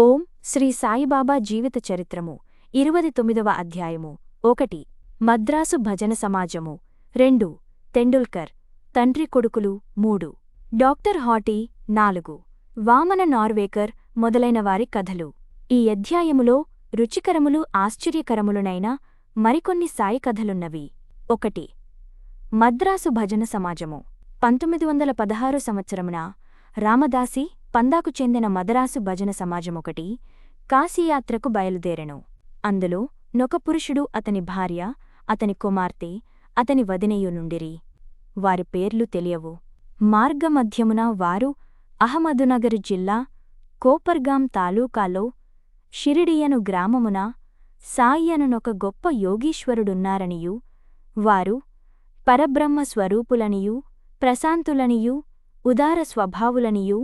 ఓం శ్రీ సాయిబాబా జీవిత చరిత్రము ఇరువది తొమ్మిదవ అధ్యాయము. ఒకటి మద్రాసు భజన సమాజము. రెండు తెండూల్కర్. తండ్రి కొడుకులు. మూడు డాక్టర్ హాటీ నాలుగు వామన నార్వేకర్ మొదలైన వారి కథలు. ఈ అధ్యాయములో రుచికరములు ఆశ్చర్యకరములునైన మరికొన్ని సాయి కథలున్నవి. ఒకటి మద్రాసు భజన సమాజము. పంతొమ్మిది వందల పదహారు సంవత్సరమున రామదాసి పందాకు చెందిన మదరాసు భజన సమాజమొకటి కాశీయాత్రకు బయలుదేరెను. అందులో నొక పురుషుడు అతని భార్య అతని కుమార్తె అతని వదినయు నుండిరి. వారి పేర్లు తెలియవు. మార్గమధ్యమున వారు అహమదునగరు జిల్లా కోపర్గాం తాలూకాలో షిరిడియను గ్రామమున సాయ్యనునొక గొప్ప యోగీశ్వరుడున్నారనియూ వారు పరబ్రహ్మ స్వరూపులనియూ ప్రశాంతులనియూ ఉదార స్వభావులనియూ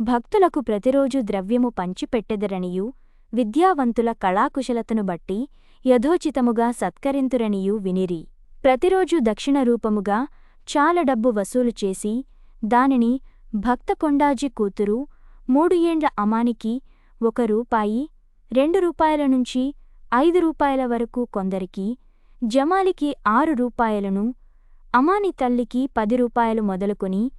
భక్తులకు ప్రతిరోజు ద్రవ్యము పంచిపెట్టెదరనియూ విద్యావంతుల కళాకుశలతను బట్టి యథోచితముగా సత్కరింతురనియూ వినిరి. ప్రతిరోజు దక్షిణ రూపముగా చాలా డబ్బు వసూలు చేసి దానిని భక్త కొండాజీ కూతురు మూడు ఏండ్ల అమానికి ఒక రూపాయి రెండు రూపాయల నుంచి ఐదు రూపాయల వరకు కొందరికి జమాలికి ఆరు రూపాయలను అమాని తల్లికి పది రూపాయలు మొదలుకొని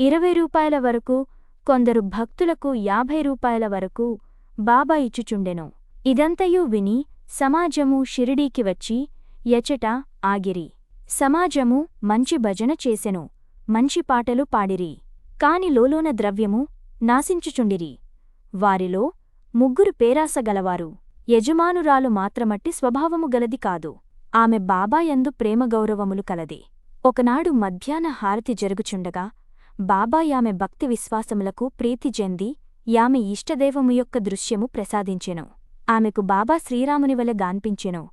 ఇరవై రూపాయల వరకు కొందరు భక్తులకు యాభై రూపాయల వరకు బాబా ఇచ్చుచుండెను. ఇదంతయూ విని సమాజము షిరిడీకి వచ్చి ఎచట ఆగిరి. సమాజము మంచి భజన చేసెను. మంచి పాటలు పాడిరి. కాని లోలోన ద్రవ్యము నాశించుచుండిరి. వారిలో ముగ్గురు పేరాసగలవారు. యజమానురాలు మాత్రమట్టి స్వభావము గలది కాదు. ఆమె బాబాయందు ప్రేమగౌరవములు కలది. ఒకనాడు మధ్యాహ్న హారతి జరుగుచుండగా బాబా యామె భక్తి విశ్వాసములకు ప్రీతి చెంది యామె ఇష్టదేవము యొక్క దృశ్యము ప్రసాదించెను. ఆమెకు బాబా శ్రీరామునివలె గాన్పించెను.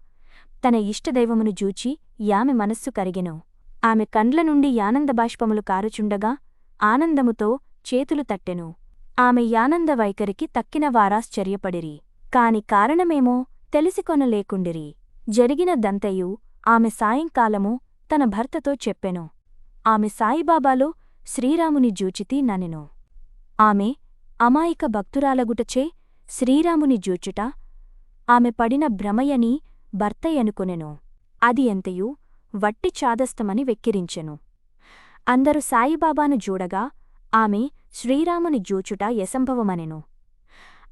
తన ఇష్టదైవమును జూచి యామె మనస్సు కరిగెను. ఆమె కండ్ల నుండి యానందబాష్పములు కారుచుండగా ఆనందముతో చేతులు తట్టెను. ఆమె యానంద వైఖరికి తక్కిన వారాశ్చర్యపడిరి. కాని కారణమేమో తెలిసికొనలేకుండిరి. జరిగిన దంతయు ఆమె సాయంకాలము తన భర్తతో చెప్పెను. ఆమె సాయిబాబాలో శ్రీరాముని జూచితి ననెను. ఆమె అమాయక భక్తురాలగుటచే శ్రీరాముని జూచుట ఆమె పడిన భ్రమయని భర్తయనుకొనెను. అది ఎంతయు వట్టి చాదస్తమని వెక్కిరించెను. అందరు సాయిబాబాను జూడగా ఆమె శ్రీరాముని జూచుట యసంభవమనెను.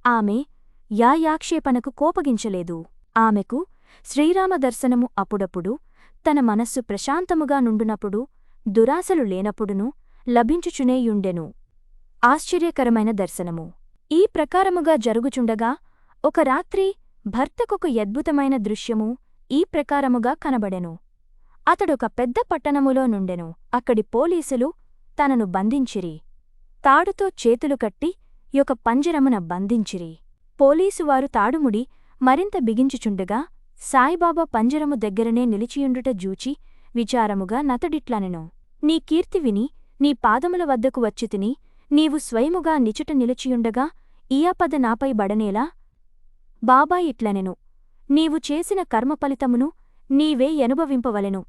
ఆమె యాయాక్షేపణకు కోపగించలేదు. ఆమెకు శ్రీరామ దర్శనము అప్పుడప్పుడు తన మనస్సు ప్రశాంతముగా నుండునప్పుడు దురాశలు లేనప్పుడును లభించుచునేయుండెను. ఆశ్చర్యకరమైన దర్శనము. ఈ ప్రకారముగా జరుగుచుండగా ఒక రాత్రి భర్తకొక అద్భుతమైన దృశ్యము ఈ ప్రకారముగా కనబడెను. అతడొక పెద్ద పట్టణములో నుండెను. అక్కడి పోలీసులు తనను బంధించిరి. తాడుతో చేతులు కట్టి యొక పంజరమున బంధించిరి. పోలీసువారు తాడుముడి మరింత బిగించుచుండగా సాయిబాబా పంజరము దగ్గరనే నిలిచియుండుట జూచి విచారముగా నతడిట్లనెను. నీ కీర్తి విని నీ పాదముల వద్దకు వచ్చితిని నీవు స్వయముగా నిచుట నిలిచియుండగా ఈయాపద నాపై బడనేలా? బాబా ఇట్లనెను. నీవు చేసిన కర్మఫలితమును నీవే ఎనుభవింపవలెను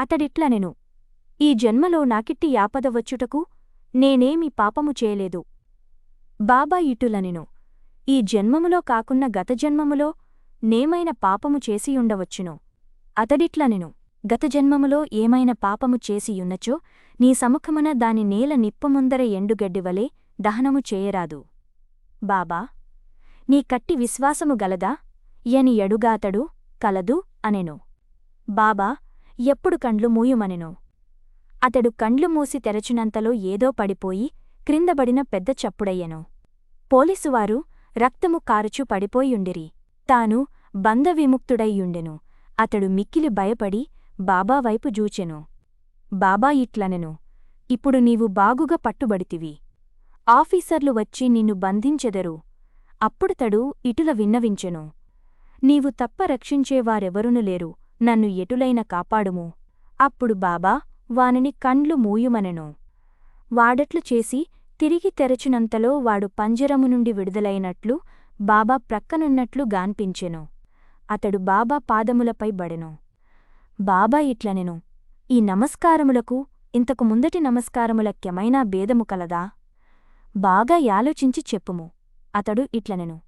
అతడిట్లనెను. ఈ జన్మలో నాకిట్టి యాపద వచ్చుటకు నేనేమి పాపము చేయలేదు. బాబా ఇటులనెను. ఈ జన్మములో కాకున్న గత జన్మములో నేమైన పాపము చేసియుండవచ్చును. అతడిట్లనెను. గత జన్మములో ఏమైన పాపము చేసియున్నచో నీ సముఖమున దాని నేల నిప్పముందర ఎండుగడ్డివలే దహనము చేయరాదు. బాబా నీ కట్టి విశ్వాసము గలదా? యని ఎడుగాతడు కలదు అనెను. బాబా ఎప్పుడు కండ్లు మూయుమనెను. అతడు కండ్లు మూసి తెరచినంతలో ఏదో పడిపోయి క్రిందబడిన పెద్ద చప్పుడయ్యెను. పోలీసువారు రక్తము కారుచు పడిపోయుండిరి. తాను బంధవిముక్తుడయ్యుండెను. అతడు మిక్కిలి భయపడి బాబా వైపు జూచెను. బాబా ఇట్లనెను ఇప్పుడు నీవు బాగుగా పట్టుబడితివి. ఆఫీసర్లు వచ్చి నిన్ను బంధించెదరు. అప్పుడుతడు ఇటుల విన్నవించెను. నీవు తప్ప రక్షించేవారెవరును లేరు. నన్ను ఎటులైన కాపాడుము. అప్పుడు బాబా వానిని కండ్లు మూయుమనెను. వాడట్లు చేసి తిరిగి తెరచినంతలో వాడు పంజరము నుండి విడుదలైనట్లు బాబా ప్రక్కనున్నట్లు గాన్పించెను. అతడు బాబా పాదములపై బడెను. బాబా ఇట్లనెను ఈ నమస్కారములకు ఇంతకు ముందటి నమస్కారములక్యమైనా భేదము కలదా? బాగా యాలోచించి చెప్పుము. అతడు ఇట్లనెను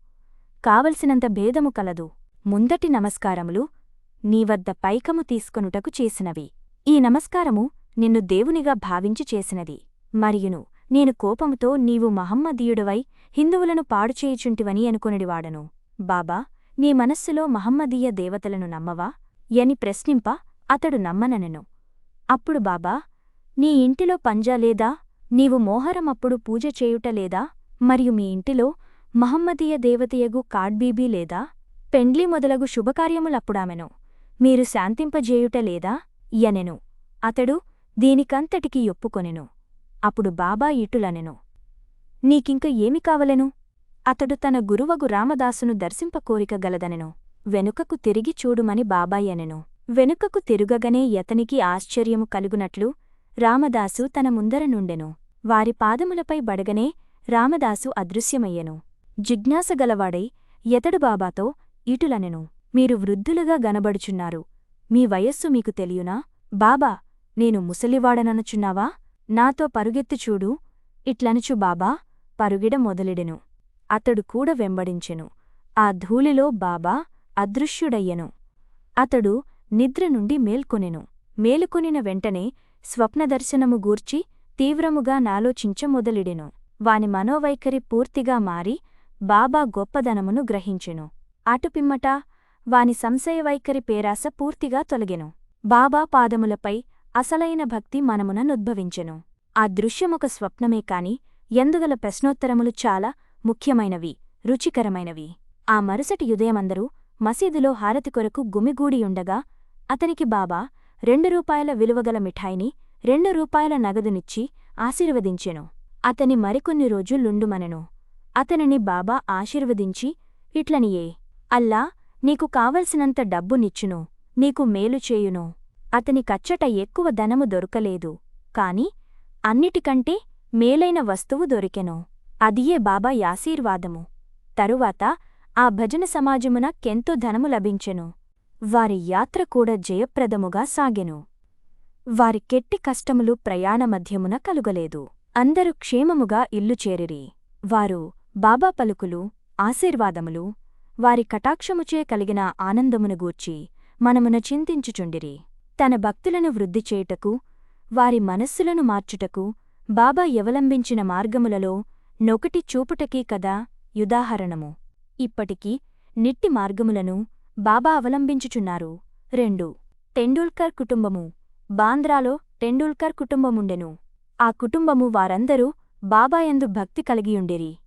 కావలసినంత భేదము కలదు. ముందటి నమస్కారములు నీవద్ద పైకము తీసుకొనుటకు చేసినవి. ఈ నమస్కారము నిన్ను దేవునిగా భావించి చేసినది. మరియును నేను కోపముతో నీవు మహమ్మదీయుడవై హిందువులను పాడుచేయుచుంటివని అనుకొనిడివాడను. బాబా నీ మనస్సులో మహమ్మదీయ దేవతలను నమ్మవా? యని ప్రశ్నింప అతడు నమ్మననెను. అప్పుడు బాబా నీ ఇంటిలో పంజా లేదా? నీవు మోహరమప్పుడు పూజ చేయుట లేదా? మరియు మీ ఇంటిలో మహమ్మదీయ దేవతయగు కాడ్బీబీ లేదా? పెండ్లి మొదలగు శుభకార్యములప్పుడామెను మీరు శాంతింపజేయుట లేదా? యనెను. అతడు దీనికంతటికి ఒప్పుకొనెను. అప్పుడు బాబా ఇటులనెను. నీకింక ఏమి కావలెను? అతడు తన గురువగు రామదాసును దర్శింప కోరిక గలదనెను. వెనుకకు తిరిగి చూడుమని బాబాయనెను. వెనుకకు తిరుగగనే యతనికి ఆశ్చర్యము కలుగునట్లు రామదాసు తన ముందర నుండెను. వారి పాదములపై బడగనే రామదాసు అదృశ్యమయ్యెను. జిజ్ఞాసగలవాడై యతడు బాబాతో ఇటులనెను. మీరు వృద్ధులుగా గనబడుచున్నారు. మీ వయస్సు మీకు తెలియునా? బాబా నేను ముసలివాడననుచున్నావా? నాతో పరుగెత్తి చూడు. ఇట్లనుచు బాబా పరుగిడ మొదలెడెను. అతడు కూడా వెంబడించెను. ఆ ధూళిలో బాబా అదృశ్యుడయ్యెను. అతడు నిద్ర నుండి మేల్కొనెను. మేలుకొనిన వెంటనే స్వప్నదర్శనము గూర్చి తీవ్రముగా నాలోచించమొదలిడెను వాని మనోవైఖరి పూర్తిగా మారి బాబా గొప్పదనమును గ్రహించెను. అటుపిమ్మట వాని సంశయవైఖరి పేరాస పూర్తిగా తొలగెను. బాబా పాదములపై అసలైన భక్తి మనమున నుద్భవించెను. ఆ దృశ్యమొక స్వప్నమే కాని ఎందుగల ప్రశ్నోత్తరములు చాలా ముఖ్యమైనవి రుచికరమైనవి. ఆ మరుసటి యుదయమందరూ మసీదులో హారతి కొరకు గుమిగూడియుండగా అతనికి బాబా రెండు రూపాయల విలువగల మిఠాయిని రెండు రూపాయల నగదునిచ్చి ఆశీర్వదించెను. అతని మరికొన్ని రోజులుండుమనెను అతనిని బాబా ఆశీర్వదించి ఇట్లనియే అల్లా నీకు కావలసినంత డబ్బు నిచ్చును నీకు మేలు చేయును. అతని కచ్చట ఎక్కువ ధనము దొరకలేదు. కాని అన్నిటికంటే మేలైన వస్తువు దొరికెను. అదియే బాబా యాశీర్వాదము. తరువాత ఆ భజన సమాజమున కెంతో ధనము లభించెను. వారి యాత్ర కూడా జయప్రదముగా సాగెను. వారి కెట్టి కష్టములు ప్రయాణ మధ్యమున కలుగలేదు. అందరూ క్షేమముగా ఇల్లు చేరిరి. వారు బాబా పలుకులు ఆశీర్వాదములు వారి కటాక్షముచే కలిగిన ఆనందమును గూర్చి మనమున చింతించుచుండిరి. తన భక్తులను వృద్ధి చేయుటకు వారి మనస్సులను మార్చుటకు బాబా యవలంబించిన మార్గములలో నొకటి చూపుటకీ కదా యుదాహరణము. ఇప్పటికీ నిట్టి మార్గములను బాబా అవలంబించుచున్నారు. రెండు. టెండూల్కర్ కుటుంబము. బాంద్రాలో టెండూల్కర్ కుటుంబముండెను. ఆ కుటుంబము వారందరూ బాబాయందు భక్తి కలిగియుండిరి.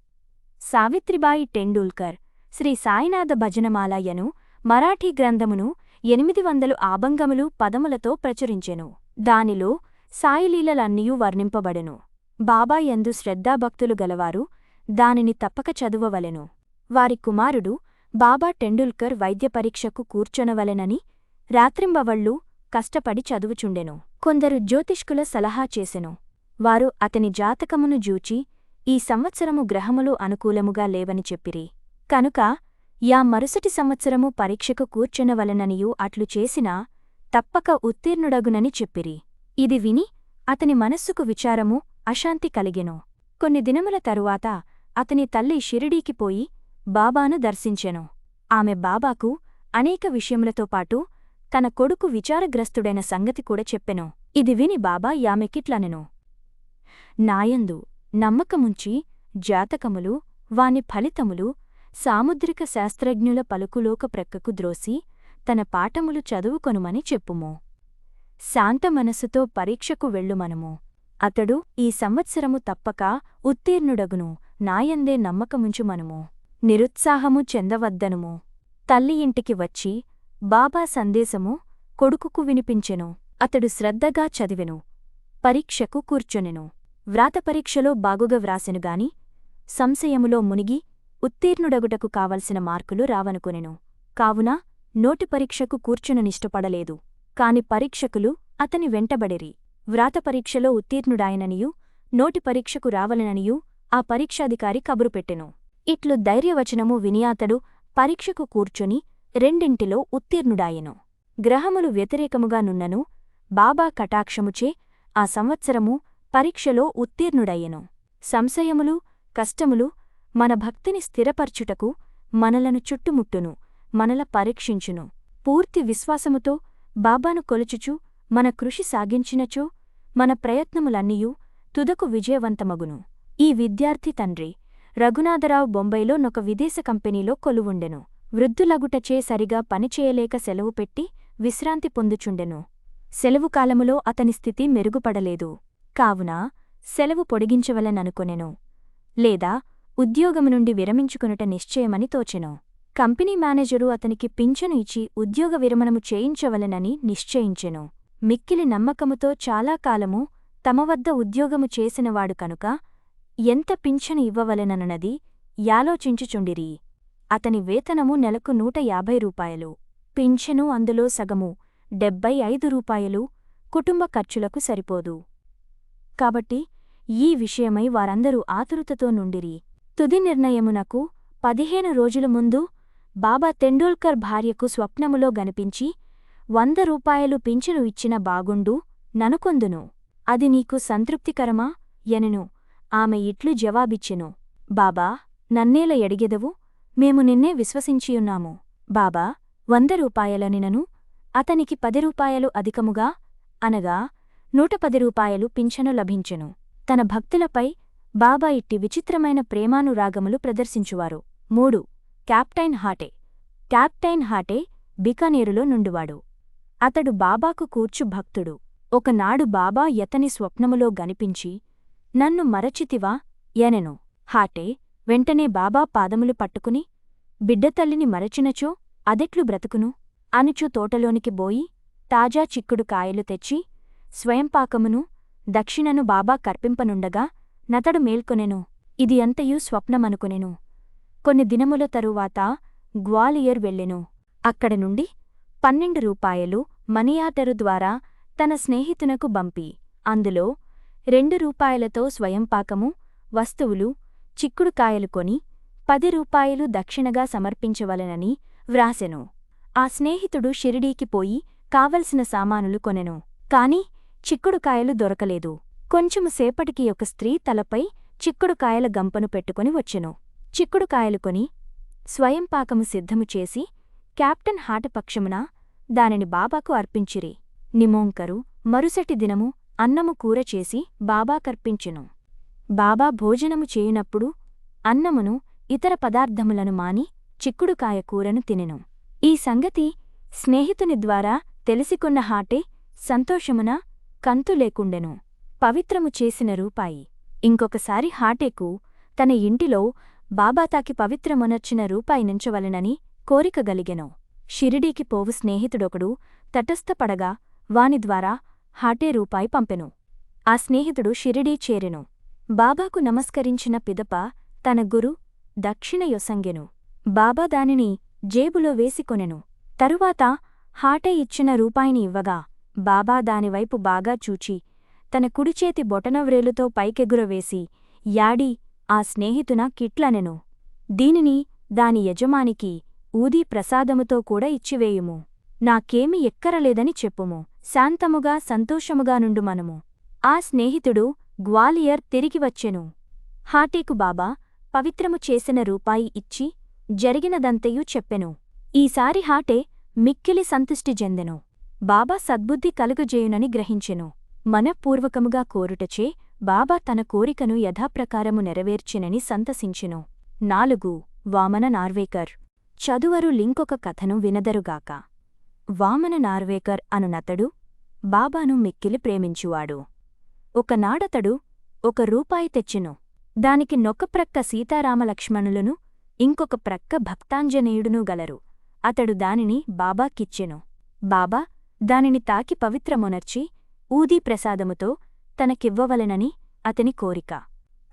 సావిత్రిబాయి టెండూల్కర్ శ్రీ సాయినాథ భజనమాలయను మరాఠీ గ్రంథమును ఎనిమిది వందలు ఆభంగములు పదములతో ప్రచురించెను. దానిలో సాయిలీలలన్నీయూ వర్ణింపబడెను. బాబాయందు శ్రద్ధాభక్తులు గలవారు దానిని తప్పక చదువవలెను. వారి కుమారుడు బాబా టెండూల్కర్ వైద్య పరీక్షకు కూర్చొనవలెనని రాత్రింబవళ్ళూ కష్టపడి చదువుచుండెను. కొందరు జ్యోతిష్కుల సలహా చేసెను. వారు అతని జాతకమును జూచి ఈ సంవత్సరము గ్రహములు అనుకూలముగా లేవని చెప్పిరి. కనుక యా మరుసటి సంవత్సరము పరీక్షకు కూర్చొనవలెననియూ అట్లు చేసినా తప్పక ఉత్తీర్ణుడగునని చెప్పిరి. ఇది విని అతని మనస్సుకు విచారము అశాంతి కలిగెను. కొన్ని దినముల తరువాత అతని తల్లి షిరిడీకి పోయి బాబాను దర్శించెను. ఆమె బాబాకు అనేక విషయములతో పాటు తన కొడుకు విచారగ్రస్తుడైన సంగతి కూడా చెప్పెను. ఇది విని బాబా యామెకిట్లనెను. నాయందు నమ్మకముంచి జాతకములు వాని ఫలితములు సాముద్రిక శాస్త్రజ్ఞుల పలుకులోక ప్రక్కకు ద్రోసి తన పాఠములు చదువుకొనుమని చెప్పుము. శాంత మనసుతో పరీక్షకు వెళ్ళుమనము. అతడు ఈ సంవత్సరము తప్పక ఉత్తీర్ణుడగును. నాయందే నమ్మకముంచుమనుము. నిరుత్సాహము చెందవద్దనుము. తల్లి ఇంటికి వచ్చి బాబా సందేశము కొడుకుకు వినిపించెను. అతడు శ్రద్ధగా చదివెను. పరీక్షకు కూర్చొనెను. వ్రాత పరీక్షలో బాగుగా వ్రాసెనుగాని సంశయములో మునిగి ఉత్తీర్ణుడగుటకు కావలసిన మార్కులు రావనుకొనెను. కావున నోటి పరీక్షకు కూర్చుననిష్టపడలేదు కాని పరీక్షకులు అతని వెంటబడిరి. వ్రాతపరీక్షలో ఉత్తీర్ణుడాయననియూ నోటి పరీక్షకు రావలెననియూ ఆ పరీక్షాధికారి కబురుపెట్టెను ఇట్లు ధైర్యవచనము వినియాతడు పరీక్షకు కూర్చొని రెండింటిలో ఉత్తీర్ణుడాయెను. గ్రహములు వ్యతిరేకముగా నున్నను బాబా కటాక్షముచే ఆ సంవత్సరము పరీక్షలో ఉత్తీర్ణుడయ్యెను. సంశయములు కష్టములు మన భక్తిని స్థిరపర్చుటకు మనలను చుట్టుముట్టును మనల పరీక్షించును. పూర్తి విశ్వాసముతో బాబాను కొలుచుచు మన కృషి సాగించినచో మన ప్రయత్నములన్నీయూ తుదకు విజయవంతమగును. ఈ విద్యార్థి తండ్రి రఘునాథరావు బొంబైలో నొక విదేశ కంపెనీలో కొలువుండెను. వృద్ధులగుటచే సరిగా పనిచేయలేక సెలవు పెట్టి విశ్రాంతి పొందుచుండెను. సెలవు కాలములో అతని స్థితి మెరుగుపడలేదు. కావున సెలవు పొడిగించవలననుకొనెను. లేదా ఉద్యోగము నుండి విరమించుకొనుట నిశ్చయమని తోచెను. కంపెనీ మేనేజరు అతనికి పింఛను ఇచ్చి ఉద్యోగ విరమణము చేయించవలెనని నిశ్చయించెను. మిక్కిలి నమ్మకముతో చాలా కాలము తమ వద్ద ఉద్యోగము చేసినవాడు కనుక ఎంత పింఛను ఇవ్వవలెనన్నది యాలోచించుచుండిరి. అతని వేతనము నెలకు నూట యాభై రూపాయలు. పింఛను అందులో సగము డెబ్బై ఐదు రూపాయలు కుటుంబ ఖర్చులకు సరిపోదు. కాబట్టి ఈ విషయమై వారందరూ ఆతురుతతో నుండిరి. తుది నిర్ణయమునకు పదిహేను రోజుల ముందు బాబా తెండూల్కర్ భార్యకు స్వప్నములో గనిపించి వంద రూపాయలు పింఛను ఇచ్చిన బాగుండు ననుకొందును. అది నీకు సంతృప్తికరమా? ఎనెను ఆమె ఇట్లు జవాబిచ్చెను. బాబా నన్నేల ఎడిగెదవు? మేము నిన్నే విశ్వసించియున్నాము. బాబా వంద రూపాయల నినను అతనికి పది రూపాయలు అధికముగా అనగా నూట పది రూపాయలు పింఛను లభించెను. తన భక్తులపై బాబా ఇట్టి విచిత్రమైన ప్రేమానురాగములు ప్రదర్శించువారు. మూడు క్యాప్టైన్ హాటే. క్యాప్టైన్ హాటే బికానేరులో నుండువాడు. అతడు బాబాకు కూర్చు భక్తుడు. ఒకనాడు బాబా యతని స్వప్నములో గనిపించి నన్ను మరచితివా? ఎనెను హాటే వెంటనే బాబా పాదములు పట్టుకుని బిడ్డతల్లిని మరచినచో అదెట్లు బ్రతుకును? అనుచు తోటలోనికి బోయి తాజా చిక్కుడు కాయలు తెచ్చి స్వయంపాకమును దక్షిణను బాబా కర్పింపనుండగా నతడు మేల్కొనెను. ఇది అంతయు స్వప్నమనుకొనెను. కొన్ని దినముల తరువాత గ్వాలియర్ వెళ్ళెను. అక్కడ నుండి పన్నెండు రూపాయలు మనియాటరు ద్వారా తన స్నేహితునకు బంపి అందులో రెండు రూపాయలతో స్వయంపాకము వస్తువులు చిక్కుడుకాయలు కొని పది రూపాయలు దక్షిణగా సమర్పించవలెనని వ్రాసెను. ఆ స్నేహితుడు షిరిడీకి పోయి కావలసిన సామానులు కొనెను. కాని చిక్కుడుకాయలు దొరకలేదు. కొంచెము సేపటికి ఒక స్త్రీ తలపై చిక్కుడుకాయల గంపను పెట్టుకుని వచ్చెను. చిక్కుడుకాయలు కొని స్వయంపాకము సిద్ధము చేసి కెప్టెన్ హాటపక్షమున దానిని బాబాకు అర్పించిరి. నిమోంకరు మరుసటి దినము అన్నము కూర చేసి బాబాకర్పించెను బాబా భోజనము చేయునప్పుడు అన్నమును ఇతర పదార్థములను మాని చిక్కుడుకాయ కూరను తినెను. ఈ సంగతి స్నేహితుని ద్వారా తెలిసికొన్న హాటే సంతోషమున కంతు లేకుండెను. పవిత్రము చేసిన రూపాయి. ఇంకొకసారి హాటేకు తన ఇంటిలో బాబాతాకి పవిత్రమునర్చిన రూపాయి నుంచవలెనని కోరిక గలిగెను. షిరిడీకి పోవు స్నేహితుడొకడు తటస్థపడగా వాని ద్వారా హాటే రూపాయి పంపెను. ఆ స్నేహితుడు షిరిడీ చేరెను. బాబాకు నమస్కరించిన పిదప తన గురు దక్షిణ యొసంగెను. బాబా దానిని జేబులో వేసికొనెను తరువాత హాటే ఇచ్చిన రూపాయిని ఇవ్వగా బాబా దానివైపు బాగా చూచి తన కుడిచేతి బొటనవ్రేలుతో పైకెగురవేసి యాడి ఆ స్నేహితున కిట్లనెను. దీనిని దాని యజమానికి ఊదీ ప్రసాదముతో కూడా ఇచ్చివేయుము. నాకేమి ఎక్కరలేదని చెప్పుము. శాంతముగా సంతోషముగా నుండు మనము. ఆ స్నేహితుడు గ్వాలియర్ తిరిగి వచ్చెను. హాటీకు బాబా పవిత్రము చేసిన రూపాయి ఇచ్చి జరిగినదంతయూ చెప్పెను. ఈసారి హాటే మిక్కిలి సంతుష్టి చెందెను బాబా సద్బుద్ధి కలుగజేయునని గ్రహించెను. మనపూర్వకముగా కోరుటచే బాబా తన కోరికను యథాప్రకారము నెరవేర్చెనని సంతసించెను. నాలుగు వామన నార్వేకర్. చదువరు లింకొక కథను వినదరుగాక. వామన నార్వేకర్ అనునతడు బాబాను మిక్కిలి ప్రేమించువాడు. ఒకనాడతడు ఒక రూపాయి తెచ్చెను. దానికి నొక ప్రక్క సీతారామలక్ష్మణులను ఇంకొక ప్రక్క భక్తాంజనేయుడునూ గలరు. అతడు దానిని బాబాకిచ్చెను. బాబా దానిని తాకి పవిత్రమునర్చి ఊదీ ప్రసాదముతో తనకివ్వవలెనని అతని కోరిక.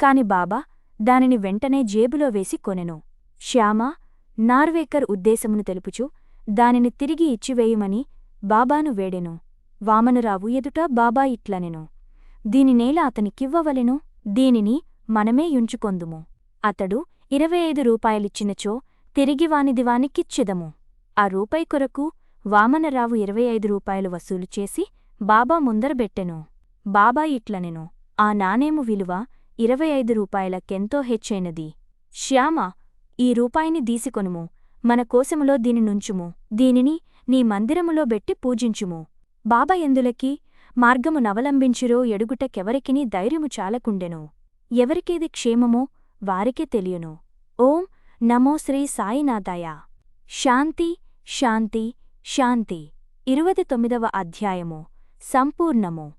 కాని బాబా దానిని వెంటనే జేబులో వేసి కొనెను. శ్యామ నార్వేకర్ ఉద్దేశమును తెలుపుచు దానిని తిరిగి ఇచ్చివేయుమని బాబాను వేడెను. వామనురావు ఎదుట బాబా ఇట్లనెను. దీనినేల అతనికివ్వవలెను దీనిని మనమే యుంచుకొందుము అతడు ఇరవై ఐదు రూపాయలిచ్చినచో తిరిగి ఆ రూపాయి కొరకు వామనరావు ఇరవై ఐదు రూపాయలు వసూలు చేసి బాబా ముందరబెట్టెను బాబా ఇట్లనెను. ఆ నాణేము విలువ ఇరవై ఐదు రూపాయలకెంతో హెచ్చైనది. శ్యామ ఈ రూపాయిని దీసికొనుము. మన కోసములో దీని నుంచుము. దీనిని నీ మందిరములో బెట్టి పూజించుము. బాబా ఎందులకి మార్గము నవలంబించిరో ఎడుగుటకెవరికిని ధైర్యము చాలకుండెను. ఎవరికేది క్షేమమో వారికే తెలియను. ఓం నమో శ్రీ సాయినాథాయ. శాంతి శాంతి శాంతి. ఇరువది తొమ్మిదవ అధ్యాయము. సంపూర్ణము.